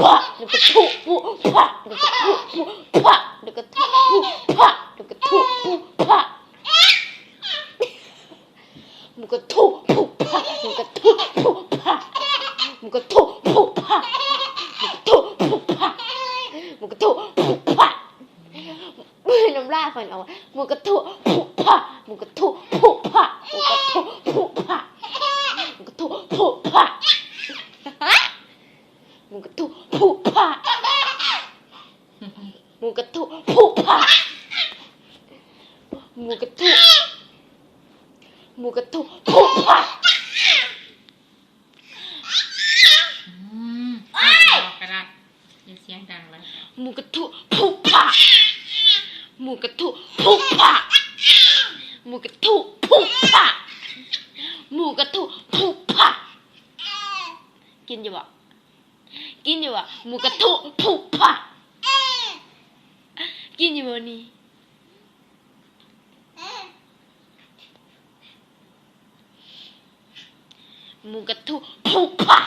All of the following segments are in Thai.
พะเดี๋ยวก็ทุบปุ๊พะเดี๋ยวก็ทุบปุ๊พะเดี๋ ยวก็ทุบปุ๊พะเดี๋ยวก็ทุบปุ๊พะมันก็ทุบปุ๊พะมันก็ทุบปุ๊พะมันก็ทุบปุ๊พะมันก็ทุบปุ๊พะมันก็ทุบปุ๊พะมือน้ำลายฟันเอามันก็ทุบปุ๊พะมันก็ทุบปุ๊พะมันก็ทุบปุ๊พะมันก็ทุบปุ๊พะมึงกระทุผู้ผ่ามึงกระทุผู้ผ่ามึงกระทุมึงกระทุผู้ผ่าอืมบอกกระดาษอย่าเสียงดังเลยมึงกระทุผู้ผ่ามึงกระทุผู้ผ่ามึงกระทุผู้ผ่ามึงกระทุผู้ผ่ากินอยู่บ่กินอยู่บ่มึงกระทุผู้ผ่ากินอยู่บ่นี่หมูกระทุผูกผา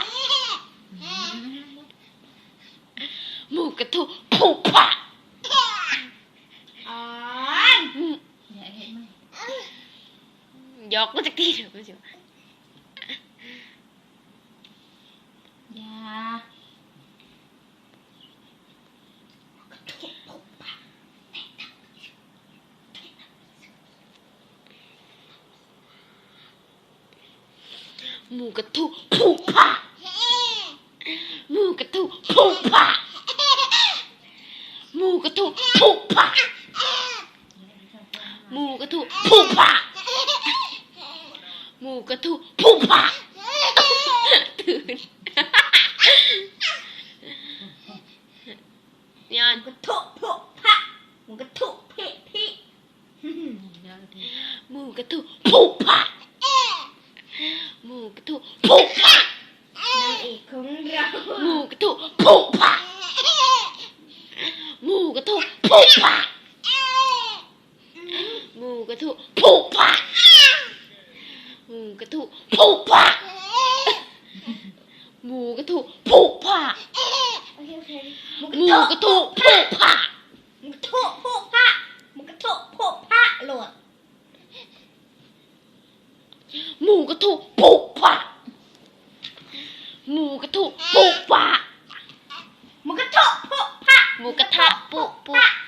หมูกระทุผูกผา อ๋อ อืม อย่าเห็นไหม ยอกมาจากที่เดี๋ยวกูจะอย่าหมูกระทุผูกผาหมูกระทุผูกผาหมูกระทุผูกผาหมูกระทุผูกผา กระทุผูกผาตื่นยอนกระทุพุพระมันกระทุพิพิเดี๋ยวดิหมูกระทุผูกผาหมูกระทุผูกผานางเอกของเราหมูกระทุผูกผาหมูกระทุผูกผาหมูกระทุผูกผาหมู กระทุผูกผาหมูกระทุผูกผาโอเคโอเคมันหมูกระทุผูกผามันกระทุพุพระมันกระทุพุพระโหลดหมูกระทุผูกผาหมูกระทุผูกผามันกระทุพุพระหมูกระทะปุปุอืมพอ